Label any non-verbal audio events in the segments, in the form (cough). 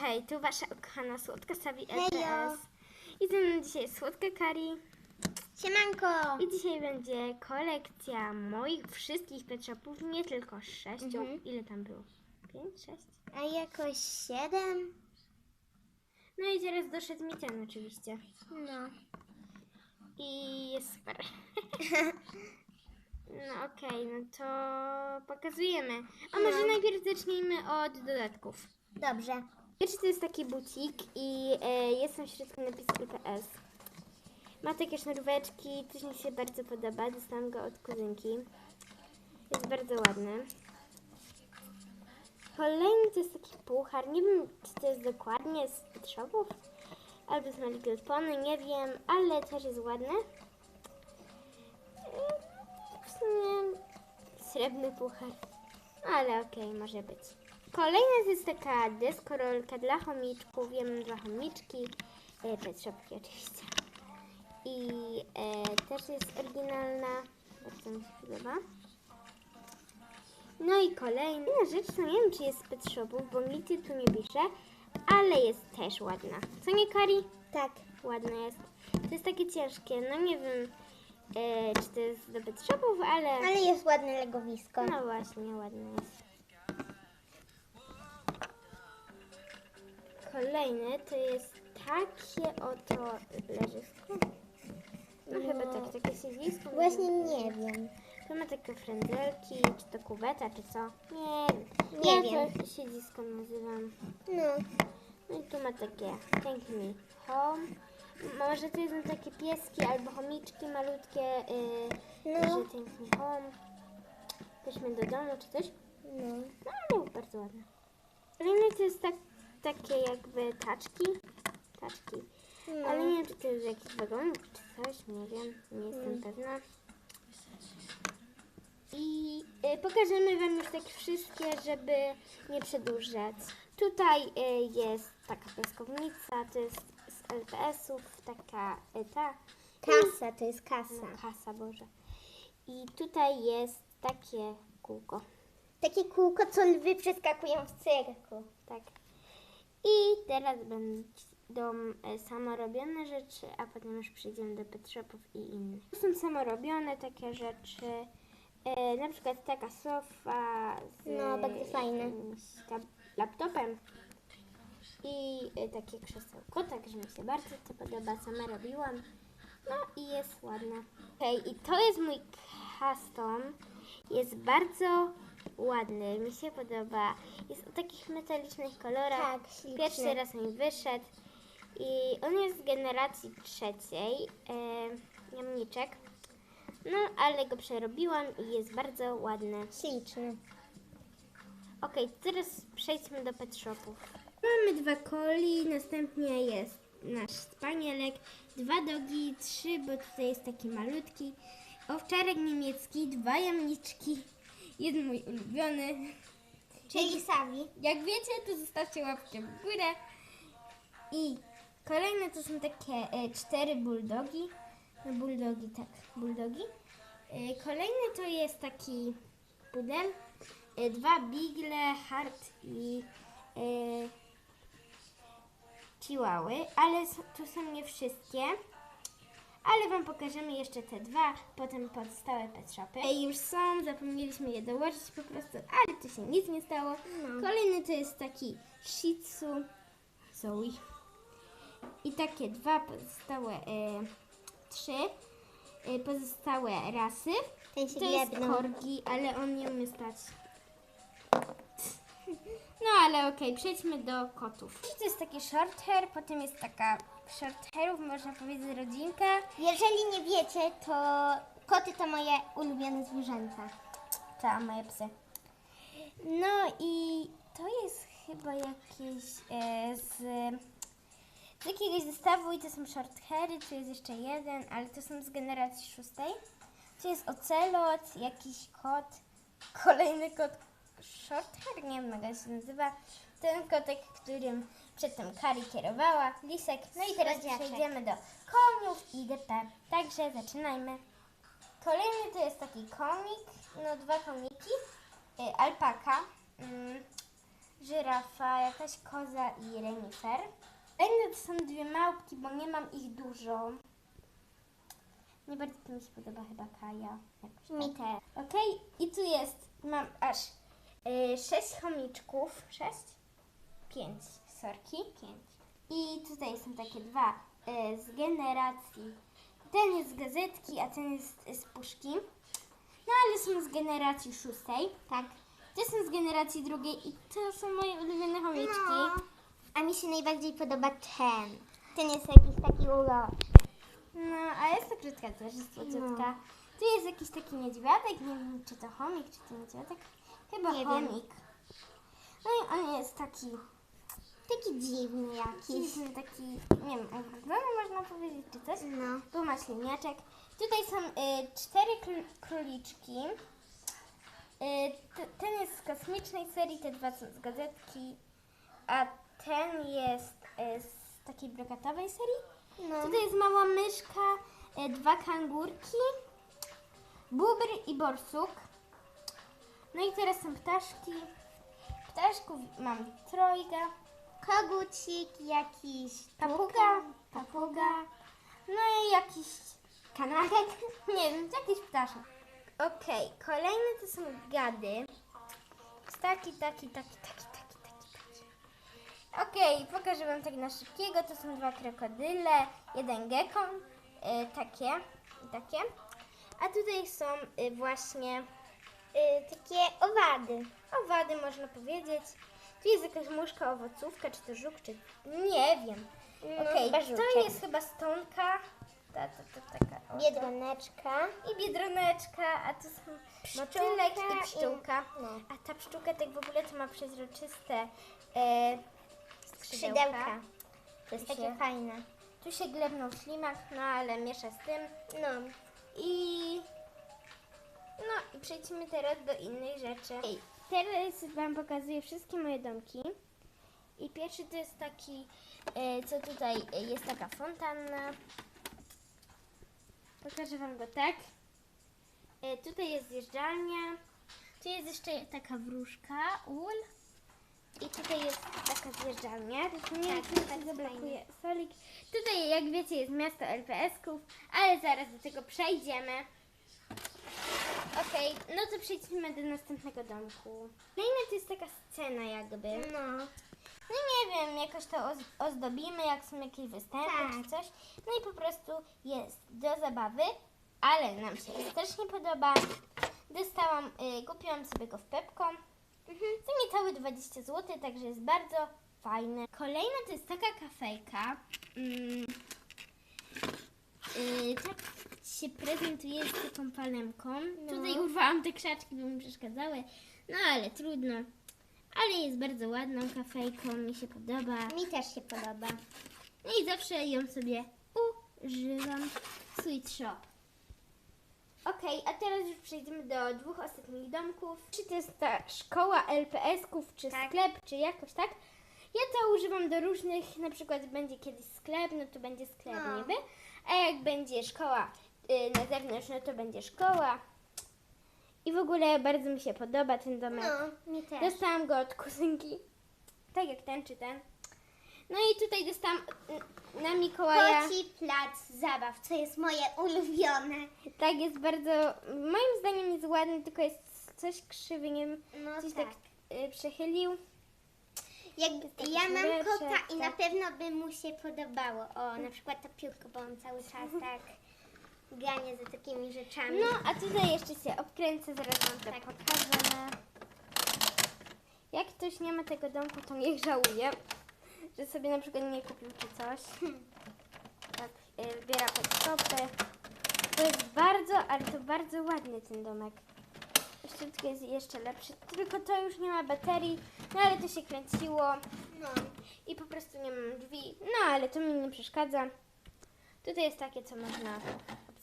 hej, tu wasza ukochana słodka Hejo. LPS. I ze mną dzisiaj jest słodka Kari. Siemanko! I dzisiaj będzie kolekcja moich wszystkich pet shopów, nie tylko sześciu. Mhm. Ile tam było? Pięć, sześć? A jakoś siedem? No i teraz doszedł mi ten oczywiście. No. I jest super. (laughs) No okej, no to pokazujemy. A może No. najpierw zacznijmy od dodatków. Dobrze. Pierwszy to jest taki bucik i e, jest tam w środku napis LPS. Ma takie sznuróweczki, coś mi się bardzo podoba, dostałam go od kuzynki. Jest bardzo ładny. Kolejny to jest taki puchar, nie wiem czy to jest dokładnie z shopów albo z My Little Pony, nie wiem, ale też jest ładny. E, W sumie srebrny puchar, ale okej, może być. Kolejna to jest taka deskorolka dla chomiczków. Ja mam dwa chomiczki, e, oczywiście. I e, też jest oryginalna, bardzo mi się podoba. No i kolejna rzecz, to nie wiem czy jest z pet shopów, bo nigdy tu nie pisze, ale jest też ładna. Co nie Kari? Tak. Ładna jest. To jest takie ciężkie, no nie wiem e, czy to jest do pet shopów, ale... Ale jest ładne legowisko. No właśnie, ładne jest. Kolejne to jest takie oto leżysko. No, No. chyba tak, takie siedzisko. Właśnie nie wiem. To ma takie frędzelki, czy to kuweta, czy co? Nie wiem. Nie ja wiem. to siedzisko nazywam. No. No i tu ma takie thank me home. Może to są takie pieski albo chomiczki malutkie, yy, No. że thank me home. Weźmy do domu czy coś. No. No ale bardzo ładne. Kolejne to jest tak, takie jakby taczki. Taczki. No. Ale nie wiem czy to jest z jakichś wagonów czy coś, nie wiem. Nie jestem Mm. pewna. I y, pokażemy Wam już tak wszystkie, żeby nie przedłużać. Tutaj y, jest taka piaskownica, to jest z LPS-ów, taka y, ta Kasa, to jest no, kasa. kasa, Boże. I tutaj jest takie kółko. Takie kółko, co lwy przeskakują w cyrku. Tak. I teraz będą e, samorobione rzeczy, a potem już przejdziemy do pet shopów i innych. To są samorobione takie rzeczy. E, na przykład taka sofa z No, bardzo fajne. jakimś tab- laptopem. I e, takie krzesełko, także mi się bardzo to podoba, sama robiłam. No i jest ładna. Okej, i to jest mój custom. Jest bardzo ładny, mi się podoba. Jest o takich metalicznych kolorach. Tak, śliczny. Pierwszy raz mi wyszedł. I on jest z generacji trzeciej. E, jamniczek. No, ale go przerobiłam i jest bardzo ładny. Śliczny. Okej, teraz przejdźmy do pet shopów. Mamy dwa coli, następnie jest nasz spanielek, dwa dogi, trzy, bo tutaj jest taki malutki, owczarek niemiecki, dwa jamniczki, jeden mój ulubiony. Czyli Sawi. Jak wiecie, to zostawcie łapkę w górę. I kolejne to są takie e, cztery bulldogi. No bulldogi, tak, bulldogi. E, kolejny to jest taki pudel. E, dwa bigle, hard i e, ale tu są nie wszystkie. Ale Wam pokażemy jeszcze te dwa, potem pozostałe pet shopy. E, już są, zapomnieliśmy je dołożyć po prostu, ale tu się nic nie stało. Kolejny to jest taki Shih Tzu Zoe. I takie dwa pozostałe, e, trzy e, pozostałe rasy. Ten się To jest jebnął. korgi, ale on nie umie stać. No ale okej, przejdźmy do kotów. I to jest taki short hair, potem jest taka short hairów, można powiedzieć rodzinka. Jeżeli nie wiecie, to koty to moje ulubione zwierzęta. Ta, moje psy. No i to jest chyba jakieś e, z, z jakiegoś zestawu i to są short hairy, tu jest jeszcze jeden, ale to są z generacji szóstej. Tu jest ocelot, jakiś kot, kolejny kot short hair, nie wiem jak się nazywa. Ten kotek, którym przedtem Kari kierowała, lisek. No i teraz Słodziaczek. przejdziemy do koniów i DP. Także zaczynajmy. Kolejny to jest taki komik, no dwa komiki. Y, alpaka. Mm, żyrafa, jakaś koza i renifer. Kolejne to są dwie małpki, bo nie mam ich dużo. Nie bardzo mi się podoba chyba Kaja. Jakoś Mi tak. też. Okej, i tu jest, mam aż y, sześć chomiczków. Sześć? Pięć, sorki. Pięć. I tutaj są takie dwa y, z generacji. Ten jest z gazetki, a ten jest y, z puszki. No ale są z generacji szóstej. Tak. Te są z generacji drugiej i to są moje ulubione chomiczki. No. A mi się najbardziej podoba ten. Ten jest jakiś taki uroczy. No, a jest to brzydka też, jest słodziutka. Tu jest jakiś taki niedźwiadek, nie wiem czy to chomik, czy to niedźwiadek. Chyba Nie wiem. chomik. No i on jest taki Taki dziwny jakiś. dziwny, taki, nie wiem, ogrodzony można powiedzieć, czy coś. No. Tu ma śliniaczek. Tutaj są y, cztery kr- króliczki. Y, ten jest z kosmicznej serii, te dwa są z gazetki, a ten jest y, z takiej brokatowej serii. No. Tutaj jest mała myszka, y, dwa kangurki, bubr i borsuk. No i teraz są ptaszki. Ptaszków mam trojga. Kogucik, jakiś Papuga, papuga, no i jakiś kanarek, (laughs) nie wiem, jakiś ptaszek. Okej, kolejne to są gady. Taki, taki, taki, taki, taki, taki, taki. Okej, pokażę Wam tak na szybkiego. To są dwa krokodyle, jeden gekon, y, takie i takie. A tutaj są y, właśnie y, takie owady. owady, można powiedzieć. Tu jest jakaś muszka, owocówka, czy to żuk, czy... Nie wiem. No, Okej, chyba to żółciak. jest chyba stonka. Ta, ta, ta, taka. Biedroneczka. I biedroneczka, a to są motylek i i- pszczółka. no. A ta pszczółka tak w ogóle to ma przezroczyste e, skrzydełka. Skrzydełka. To jest Tu takie się- fajne. Tu się glebnął ślimak, no ale miesza z tym. No. I no i przejdźmy teraz do innej rzeczy. Teraz Wam pokazuję wszystkie moje domki. I pierwszy to jest taki, e, co tutaj e, jest taka fontanna. Pokażę Wam go tak. E, tutaj jest zjeżdżalnia. Tu jest jeszcze taka wróżka, ul. I tutaj jest taka zjeżdżalnia. Nie Tak, bardzo zablokuje solik. Tutaj, jak wiecie, jest miasto LPS-ków, ale zaraz do tego przejdziemy. Okej, no to przejdźmy do następnego domku. Kolejna to jest taka scena jakby. No. No nie wiem, jakoś to oz- ozdobimy, jak są jakieś występy Tak. czy coś. No i po prostu jest do zabawy, ale nam się strasznie podoba. Dostałam, y, kupiłam sobie go w Pepko. Mhm. Za niecałe 20 zł, także jest bardzo fajne. Kolejna to jest taka kafejka. Mm, y, tak się prezentuje z taką palemką. No. Tutaj urwałam te krzaczki, bo mi przeszkadzały. No ale trudno. Ale jest bardzo ładną kafejką, mi się podoba. Mi też się podoba. No i zawsze ją sobie używam. Sweet Shop. Okej, a teraz już przejdziemy do dwóch ostatnich domków. Czy to jest ta szkoła LPS-ków, czy Tak. sklep, czy jakoś tak? Ja to używam do różnych, na przykład będzie kiedyś sklep, no to będzie sklep No. niby. A jak będzie szkoła na zewnątrz, no to będzie szkoła. I w ogóle bardzo mi się podoba ten domek. No, mi też. Dostałam go od kuzynki. Tak jak ten czy ten. No i tutaj dostałam y, na Mikołaja. Koci plac zabaw, co jest moje ulubione. Tak, jest bardzo, moim zdaniem jest ładny, tylko jest coś krzywy, nie wiem, No coś tak. tak, y, przechylił. Jak, ja mam kota i na tak. pewno by mu się podobało. O, na przykład to piórko, bo on cały czas (laughs) tak gania za takimi rzeczami. No, a tutaj jeszcze się obkręcę, zaraz wam to Tak. pokażę. Jak ktoś nie ma tego domku, to niech żałuje, że sobie na przykład nie kupił czy coś. Tak, y, zbiera pod stopy. To jest bardzo, ale to bardzo ładny ten domek. Szczytki jest jeszcze lepszy, tylko to już nie ma baterii, no ale to się kręciło No. i po prostu nie mam drzwi, no ale to mi nie przeszkadza. Tutaj jest takie, co można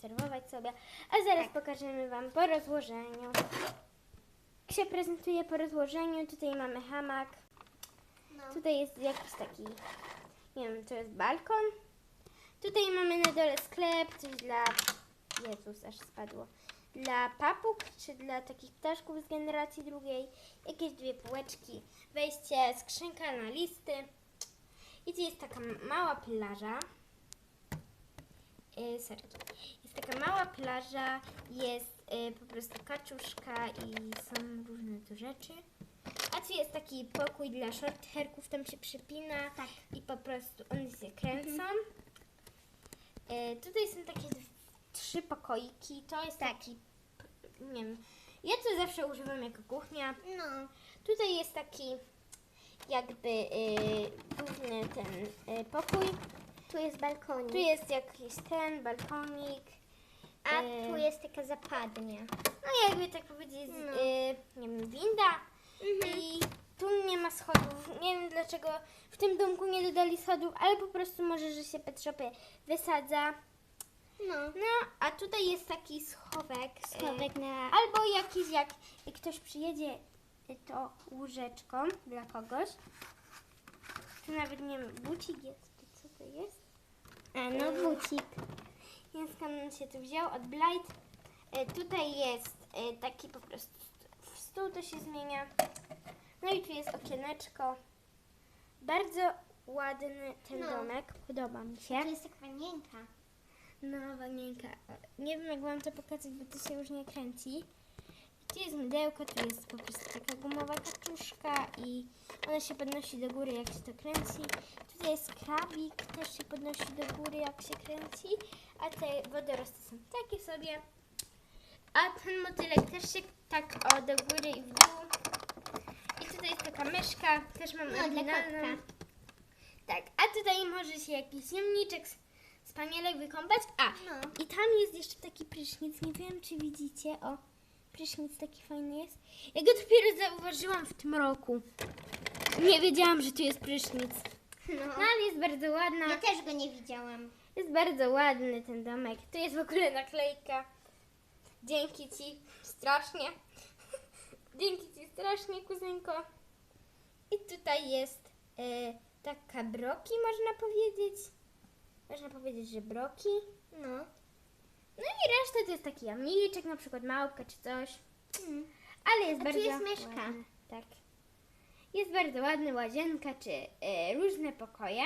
obserwować sobie, a zaraz pokażemy Wam po rozłożeniu. Jak się prezentuje po rozłożeniu, tutaj mamy hamak, no. tutaj jest jakiś taki, nie wiem, to jest balkon. Tutaj mamy na dole sklep, coś dla, Jezus, aż spadło, dla papug, czy dla takich ptaszków z generacji drugiej. Jakieś dwie półeczki, wejście, skrzynka na listy. I tu jest taka mała plaża. Yy. Taka mała plaża, jest y, po prostu kaczuszka i są różne tu rzeczy. A tu jest taki pokój dla short hairków, tam się przypina Tak. i po prostu one się kręcą. Y, tutaj są takie d- trzy pokoiki. To jest taki, p- nie wiem, ja to zawsze używam jako kuchnia. No. Tutaj jest taki jakby y, główny ten y, pokój. Tu jest balkonik. Tu jest jakiś ten balkonik. A y, tu jest taka zapadnia. No jakby tak powiedzieć, No. y, nie wiem, winda. I tu nie ma schodów. Nie wiem dlaczego w tym domku nie dodali schodów, ale po prostu może, że się Pet Shopy wysadza. No. No, a tutaj jest taki schowek. y, Schowek na... Albo jakiś, jak ktoś przyjedzie, y, to łóżeczką dla kogoś. Tu nawet nie wiem, bucik jest, co to jest? A, no bucik. Więc skąd się tu wziął? Od Blight. E, tutaj jest e, taki po prostu stół to się zmienia. No i tu jest okieneczko. Bardzo ładny ten No. domek. Podoba mi się. To jest taka panienka. No, wanienka. Nie wiem jak wam to pokazać, bo to się już nie kręci. Tu jest mydełko, tu jest po prostu taka gumowa kaczuszka i ona się podnosi do góry jak się to kręci. Tutaj jest krabik, też się podnosi do góry jak się kręci, a te wodorosty są takie sobie. A ten motylek też się tak o do góry i w dół. I tutaj jest taka myszka, też mam No, oryginalną. Tak, a tutaj może się jakiś jamniczek z, z panielek wykąpać. A, No. i tam jest jeszcze taki prysznic, nie wiem czy widzicie, o, prysznic taki fajny jest. Ja go dopiero zauważyłam w tym roku. Nie wiedziałam, że tu jest prysznic. No. No ale jest bardzo ładna. Ja też go nie widziałam. Jest bardzo ładny ten domek. Tu jest w ogóle naklejka. Dzięki Ci strasznie. (laughs) Dzięki Ci strasznie, kuzynko. I tutaj jest e, taka broki, można powiedzieć. Można powiedzieć, że broki. No. No i reszta to jest taki jamniczek, na przykład małpka czy coś. Mm. Ale jest A tu bardzo jest myszka. ładny. Tak. Jest bardzo ładny łazienka czy e, różne pokoje.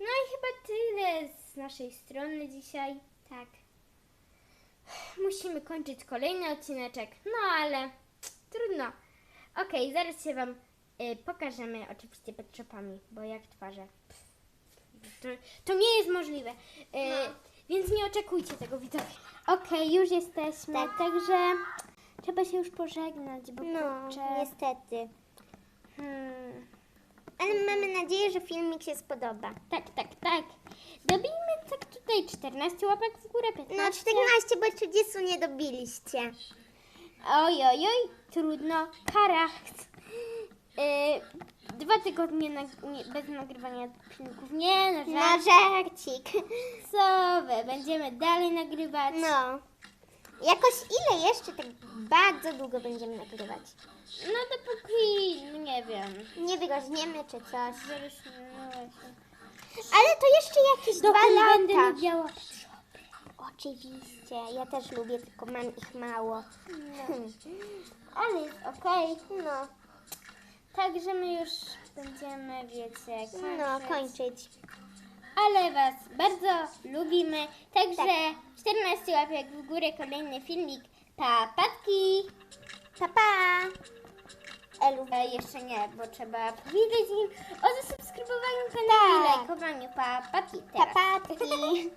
No i chyba tyle z naszej strony dzisiaj. Tak. Musimy kończyć kolejny odcineczek, no ale trudno. Okej, zaraz się Wam e, pokażemy oczywiście pod shopami, bo jak twarze. pff, To, to nie jest możliwe. E, No. Więc nie oczekujcie tego widzowie. Okej, już jesteśmy, Tak. także trzeba się już pożegnać, bo No, kurczę, niestety. Hmm, Ale mamy nadzieję, że filmik się spodoba. tak, tak, tak. Dobijmy tak tutaj 14 łapek w górę, 15. No 14, bo 30 nie dobiliście. Oj, oj, oj, trudno. Karacht. Yy, dwa tygodnie nag- nie, bez nagrywania filmików. Nie, no Na żart. żarcik. Co wy, będziemy dalej nagrywać. No. Jakoś ile jeszcze tak bardzo długo będziemy nagrywać? No dopóki, no nie wiem. Nie wyrośniemy czy coś. Zaraz, no właśnie. Ale to jeszcze jakieś dwa Dokąd będę lata. lubiała. Oczywiście, ja też lubię, tylko mam ich mało. Hmm. Ale jest okej. No, Także my już będziemy, wiecie, kończyć. no, kończyć. Ale Was bardzo lubimy. Także Tak. 14 łapek w górę, kolejny filmik. Pa, patki! Pa, pa. Elu. E, jeszcze nie, bo trzeba powiedzieć im o zasubskrybowaniu kanału i Tak. lajkowaniu. Pa, patki Pa, teraz. patki. (laughs)